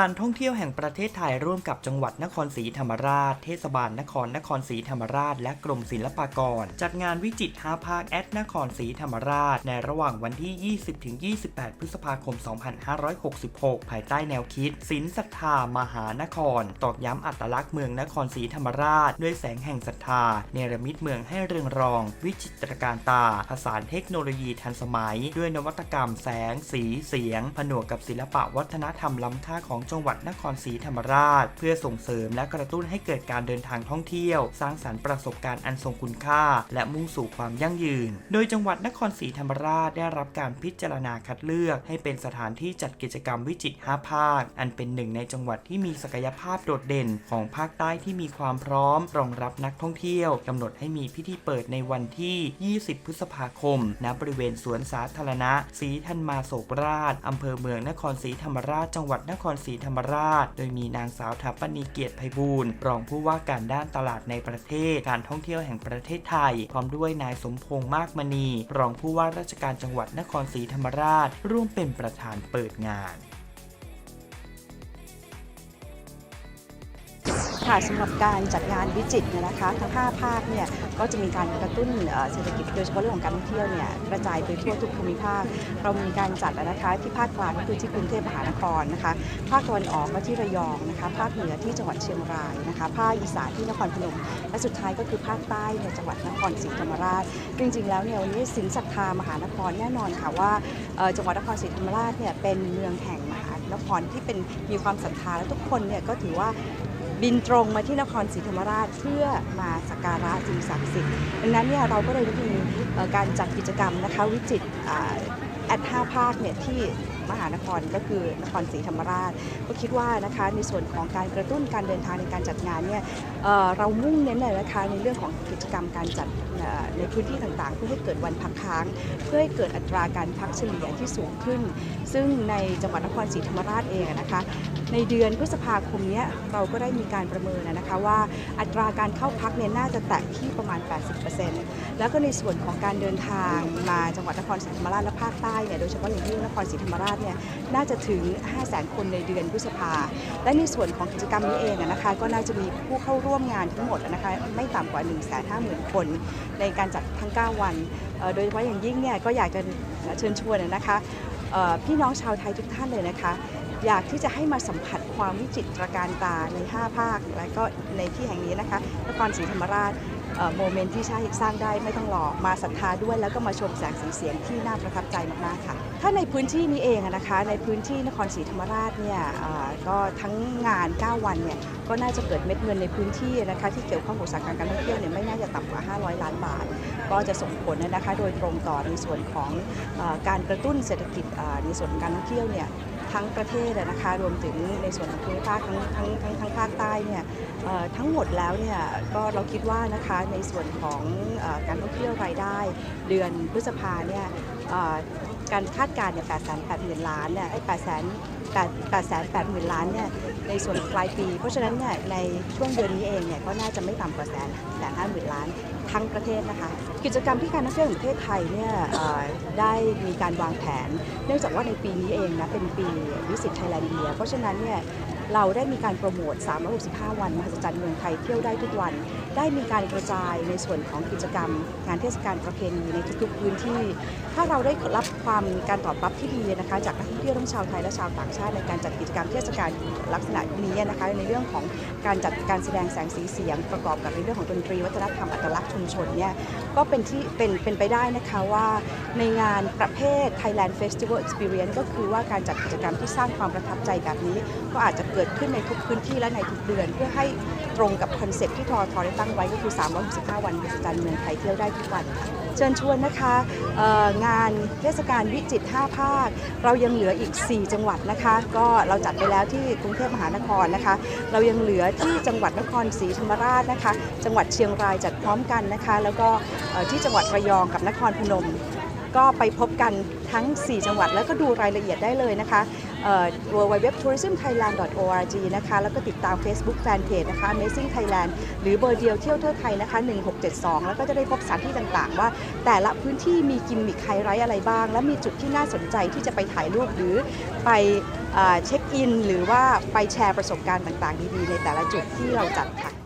การท่องเที่ยวแห่งประเทศไทยร่วมกับจังหวัดนครศรีธรรมราช เทศบาลนครนครศรีธรรมราช และกรมศิลปากร จัดงานวิจิตร5ภาคแอดนครศรีธรรมราช ในระหว่างวันที่ 20-28 พฤษภาคม 2566 ภายใต้แนวคิดศิลศรัทธามหานคร ตอกย้ำอัตลักษณ์เมืองนครศรีธรรมราช ด้วยแสงแห่งศรัทธา เนรมิตเมืองให้เรืองรอง วิจิตรการตาผสานเทคโนโลยีทันสมัย ด้วยนวัตกรรมแสง สีเสียง ผนวกกับศิลปะวัฒนธรรมล้ำค่าของจังหวัดนครศรีธรรมราช เพื่อส่งเสริมและกระตุ้นให้เกิดการเดินทางท่องเที่ยว สร้างสรรค์ประสบการณ์อันทรงคุณค่า และมุ่งสู่ความยั่งยืน โดยจังหวัดนครศรีธรรมราชได้รับการพิจารณาคัดเลือก ให้เป็นสถานที่จัดกิจกรรมวิจิตร5ภาค อันเป็นหนึ่งในจังหวัดที่มีศักยภาพโดดเด่นของภาคใต้ที่มีความพร้อม รองรับนักท่องเที่ยวกำหนดให้มีพิธีเปิดในวันที่ 20 พฤษภาคม ณ บริเวณสวนสาธารณะศรีธันมาโศกราชอำเภอเมืองนครศรีธรรมราช จังหวัดนครศรีธรรมราช โดยมีนางสาวทัพปณีเกียรติไพบูลย์รองผู้ว่าการด้านตลาดในประเทศ การท่องเที่ยวแห่งประเทศไทย พร้อมด้วยนายสมพงษ์มากมณี รองผู้ว่าราชการจังหวัดนครศรีธรรมราช ร่วมเป็นประธานเปิดงาน ค่ะสำหรับการจัดงานวิจิตรเนี่ยนะคะทั้ง 5 ภาคเนี่ยก็จะมีการกระตุ้นเศรษฐกิจโดยเฉพาะเรื่องของการท่องเที่ยวเนี่ยกระจายไปทั่วทุกภูมิภาค เรามีการจัดนะคะที่ภาคกลางก็คือที่กรุงเทพมหานครนะคะ ภาคตะวันออกก็ที่ระยองนะคะ ภาคเหนือที่จังหวัดเชียงรายนะคะ ภาคอีสานที่นครพนมและสุดท้ายก็คือภาคใต้ในจังหวัดนครศรีธรรมราช จริง ๆ แล้วเนี่ยวันนี้สินศรัทธามหานครแน่นอนค่ะว่าจังหวัดนครศรีธรรมราชเนี่ยเป็นเมืองแห่งมหานครที่เป็นมีความศรัทธาและทุกคนเนี่ยก็ถือว่า บินตรงมาที่นครศรีธรรมราชเพื่อมาสักการะสิ่งศักดิ์สิทธิ์ดังนั้นเนี่ยเราก็เลยมีการจัดกิจกรรมนะคะวิจิต แอดห้าภาคเนี่ยที่มหานครก็คือนครศรีธรรมราช ก็คิดว่านะคะในส่วนของการกระตุ้นการเดินทางในการจัดงานเนี่ยเเรามุ่งเน้นเลยนะคะในเรื่องของกิจกรรมการจัดในพื้นที่ต่างๆ เพื่อให้เกิดวันพักค้าง เพื่อให้เกิดอัตราการพักเฉลี่ยที่สูงขึ้น ซึ่งในจังหวัดนครศรีธรรมราชเองนะคะในเดือนพฤษภาคมเนี้ยเราก็ได้มีการประเมินนะคะว่าอัตราการเข้าพักเนี่ยน่าจะแตะที่ประมาณ 80%แล้วก็ในส่วนของการเดินทางมาจังหวัดนครศรีธรรมราชและภาคใต้เนี่ยโดยเฉพาะอย่างยิ่งนครศรีธรรมราชเนี่ยน่าจะถึง 500,000 คนในเดือนพฤษภา และในส่วนของกิจกรรมนี้เองนะคะก็น่าจะมีผู้เข้าร่วมงานทั้งหมดนะคะไม่ต่ำกว่า 150,000 คน ในการจัดทั้ง 9 วัน โดยเฉพาะอย่างยิ่งเนี่ยก็อยากจะเชิญชวนนะคะพี่น้องชาวไทยทุกท่านเลยนะคะอยากที่จะให้มาสัมผัสความวิจิตรการตาใน 5 ภาค และก็ในที่แห่งนี้นะคะนครศรีธรรมราช โมเมนต์ที่ใช่สร้างได้ไม่ต้องรอมาศรัทธาด้วย แล้วก็มาชมแสงสีเสียงที่น่าประทับใจมากๆค่ะ ถ้าในพื้นที่นี้เองนะคะในพื้นที่นครศรีธรรมราชเนี่ยก็ทั้งงาน 9 วันเนี่ยก็น่าจะเกิดเม็ดเงินในพื้นที่นะคะที่เกี่ยวข้องกับอุตสาหกรรมการท่องเที่ยวเนี่ยไม่น่าจะต่ำกว่า 500 ล้านบาท ก็จะส่งผลนะคะโดยตรงต่อในส่วนของอการกระตุ้นเศรษฐกิจในส่วนการท่องเที่ยวเนี่ย ทั้งประเทศนะคะรวมถึงในส่วนของภูมิภาคทั้งทั้งทั้งทั้งภาคใต้เนี่ยทั้งหมดแล้วเนี่ยก็เราคิดว่านะคะในส่วนของการท่องเที่ยวรายได้ เดือนพฤษภาเนี่ย การคาดการณ์เนี่ย8 8 0 0 0 0ล้านเนี่ยไอ้8 8 8 8 0 0 0ล้านเนี่ยในส่วนปลายปี เพราะฉะนั้นเนี่ยในช่วงเดือนนี้เองเนี่ยก็น่าจะไม่ต่ำกว่าแสนแสนห้าหมื่นล้านทั้งประเทศนะคะกิจกรรมที่การท่องเที่ยวแห่งประเทศไทยเนี่ยได้มีการวางแผน เนื่องจากว่าในปีนี้เองนะเป็นปีวิสิตไทยแลนด์เดียเพราะฉะนั้นเนี่ย เราได้มีการโปรโมท 365 วันมหัศจรรย์เมืองไทยเที่ยวได้ทุกวัน ได้มีการกระจายในส่วนของกิจกรรม งานเทศกาลประเพณีในทุกๆพื้นที่ ถ้าเราได้รับความการตอบรับที่ดีนะคะจากนักท่องเที่ยวทั้งชาวไทยและชาวต่างชาติในการจัดกิจกรรมเทศกาลลักษณะนี้นะคะในเรื่องของการจัดการแสดงแสงสีเสียง ประกอบกับในเรื่องของดนตรี วัฒนธรรมอัตลักษณ์ชุมชนเนี่ยก็เป็นที่เป็นเป็นไปได้นะคะว่าในงานประเภท Thailand Festival Experience ก็คือว่าการจัดกิจกรรมที่สร้างความประทับใจแบบนี้ก็อาจจะเกิดขึ้นในทุกพื้นที่และในทุกเดือน เพื่อให้ตรงกับคอนเซ็ปต์ที่ทอทอได้ตั้งไว้ก็คือ 365 วันมหัศจรรย์เมืองไทยเที่ยวได้ทุกวันค่ะเชิญชวนนะคะเอ่องานเทศกาลวิจิตร5ภาค เรายังเหลืออีก 4 จังหวัดนะคะ ก็เราจัดไปแล้วที่กรุงเทพมหานครนะคะ เรายังเหลือที่จังหวัดนครศรีธรรมราชนะคะ จังหวัดเชียงรายจัดพร้อมกันนะคะ แล้วก็ที่จังหวัดระยองกับนครพนม ก็ไปพบกันทั้ง 4 จังหวัดแล้วก็ดูรายละเอียดได้เลยนะคะ www.tourismthailand.org นะคะแล้วก็ติดตาม Facebook Fanpage นะคะ Amazing Thailand หรือเบอร์เดียวเที่ยวทั่วไทยนะคะ1672 แล้วก็จะได้พบสถานที่ต่างๆ ว่าแต่ละพื้นที่มีกิมมิคไฮไลท์อะไรบ้าง และมีจุดที่น่าสนใจที่จะไปถ่ายรูปหรือไปเอ่อเช็คอิน หรือว่าไปแชร์ประสบการณ์ต่างๆ ดีๆ ในแต่ละจุดที่เราจัดค่ะ